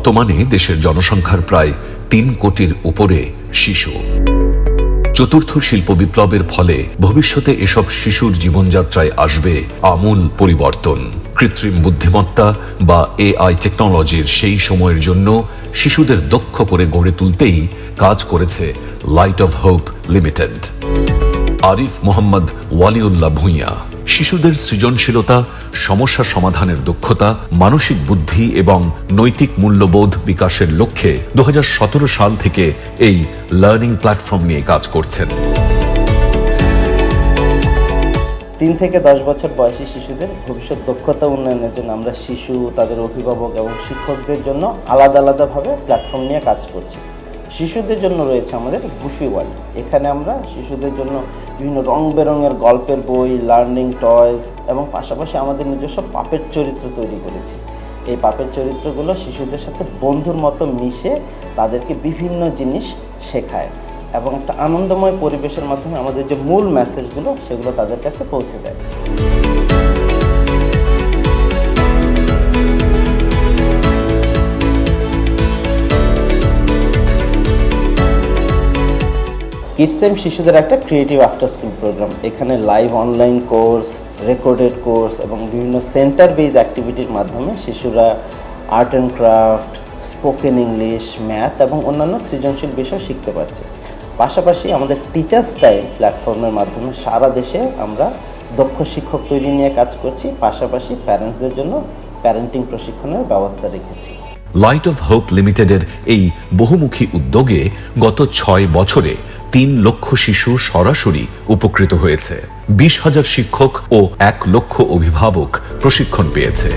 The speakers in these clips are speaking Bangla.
বর্তমানে দেশের জনসংখ্যার প্রায় তিন কোটির উপরে শিশু। চতুর্থ শিল্প বিপ্লবের ফলে ভবিষ্যতে এসব শিশুর জীবনযাত্রায় আসবে আমূল পরিবর্তন। কৃত্রিম বুদ্ধিমত্তা বা এআই টেকনোলজির সেই সময়ের জন্য শিশুদের দক্ষ করে গড়ে তুলতেই কাজ করেছে light of hope limited Arif Mohammad Waliullah Bhuiyan. শিশুদের সৃজনশীলতা, সমস্যা সমাধানের দক্ষতা, মানসিক বুদ্ধি এবং নৈতিক মূল্যবোধ বিকাশের লক্ষ্যে দুহাজার সতেরো সাল থেকে এই লার্নিং প্ল্যাটফর্ম নিয়ে কাজ করছেন। তিন থেকে দশ বছর বয়সী শিশুদের ভবিষ্যৎ দক্ষতা উন্নয়নের জন্য আমরা শিশু, তাদের অভিভাবক এবং শিক্ষকদের জন্য আলাদা আলাদাভাবে প্ল্যাটফর্ম নিয়ে কাজ করছি। শিশুদের জন্য রয়েছে আমাদের গুফি ওয়ার্ল্ড। এখানে আমরা শিশুদের জন্য বিভিন্ন রং বেরঙের গল্পের বই, লার্নিং টয়স এবং পাশাপাশি আমাদের নিজস্ব পাপের চরিত্র তৈরি করেছি। এই পাপের চরিত্রগুলো শিশুদের সাথে বন্ধুর মতো মিশে তাদেরকে বিভিন্ন জিনিস শেখায় এবং একটা আনন্দময় পরিবেশের মাধ্যমে আমাদের যে মূল মেসেজগুলো সেগুলো তাদের কাছে পৌঁছে দেয়। কিডসেম শিশুদের একটা ক্রিয়েটিভ আফটার স্কুল প্রোগ্রাম এখানে live online course recorded course এবং বিভিন্ন সেন্টার বেজ অ্যাক্টিভিটির মাধ্যমে শিশুরা art and craft spoken English math এবং অন্যান্য সৃজনশীল বিষয় শিখতে পারছে। পাশাপাশি আমাদের টিচার্স টাইম প্ল্যাটফর্মের মাধ্যমে সারা দেশে আমরা দক্ষ শিক্ষক তৈরি নিয়ে কাজ করছি। পাশাপাশি প্যারেন্টসদের জন্য প্যারেন্টিং প্রশিক্ষণের ব্যবস্থা রেখেছি। লাইট অফ হোপ লিমিটেডের এই বহুমুখী উদ্যোগে গত ছয় বছরে তিন লক্ষ শিশু সরাসরি উপকৃত হয়েছে। বিশ হাজার শিক্ষক ও এক লক্ষ অভিভাবক প্রশিক্ষণ পেয়েছে।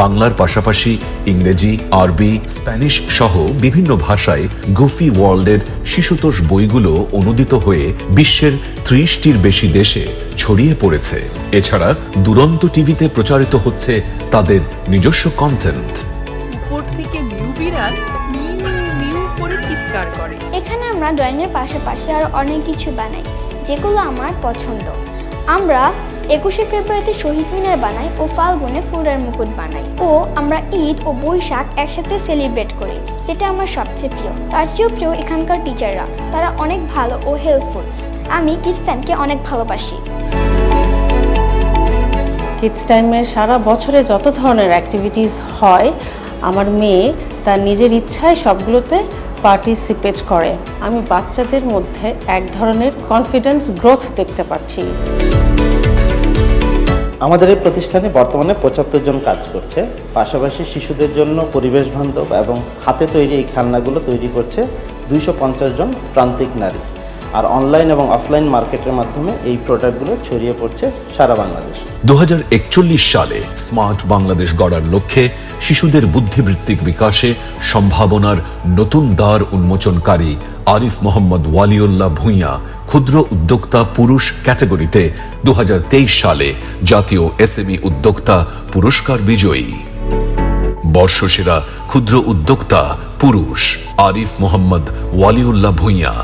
বাংলার পাশাপাশি ইংরেজি, আরবি, স্প্যানিশ সহ বিভিন্ন ভাষায় গুফি ওয়ার্ল্ডের শিশুতোষ বইগুলো অনুদিত হয়ে বিশ্বের ত্রিশটির বেশি দেশে ছড়িয়ে পড়েছে। এছাড়া দুরন্ত টিভিতে প্রচারিত হচ্ছে তাদের নিজস্ব কন্টেন্ট চিৎকার করে। এখানে আমরা ড্রয়িংয়ের পাশাপাশি আরও অনেক কিছু বানাই যেগুলো আমার পছন্দ। আমরা একুশে ফেব্রুয়ারিতে শহীদ মিনার বানাই ও ফাল্গুনে ফুলের মুকুট বানাই। ও আমরা ঈদ ও বৈশাখ একসাথে সেলিব্রেট করি যেটা আমার সবচেয়ে প্রিয়। তার চেয়েও প্রিয় এখানকার টিচাররা তারা অনেক ভালো ও হেল্পফুল আমি ক্রিস্টানকে অনেক ভালোবাসি। কিডস টাইমে সারা বছরে যত ধরনের অ্যাক্টিভিটিস হয় আমার মেয়ে তার নিজের ইচ্ছায় সবগুলোতে পার্টিসিপেট করে। আমি বাচ্চাদের মধ্যে এক ধরনের কনফিডেন্স গ্রোথ দেখতে পাচ্ছি। আমাদের এই প্রতিষ্ঠানে বর্তমানে পঁচাত্তর জন কাজ করছে। পাশাপাশি শিশুদের জন্য পরিবেশ বান্ধব এবং হাতে তৈরি এই খেলনাগুলো তৈরি করছে দুইশো পঞ্চাশ জন প্রান্তিক নারী। আর অনলাইন এবং অফলাইন মার্কেটের মাধ্যমে এই প্রোডাক্টগুলো ছড়িয়ে পড়ছে সারা বাংলাদেশে। একচল্লিশ সালে স্মার্ট বাংলাদেশ গড়ার লক্ষ্যে শিশুদের বুদ্ধিবৃত্তিক বিকাশে সম্ভাবনার নতুন দ্বার উন্মোচনকারী আরিফ মোহাম্মদ ওয়ালিউল্লাহ ভূঁইয়া ক্ষুদ্র উদ্যোক্তা পুরুষ ক্যাটাগরিতে দুহাজার তেইশ সালে জাতীয় এসএমই উদ্যোক্তা পুরস্কার বিজয়ী। বর্ষসেরা ক্ষুদ্র উদ্যোক্তা পুরুষ আরিফ মোহাম্মদ ওয়ালিউল্লাহ ভূঁইয়া।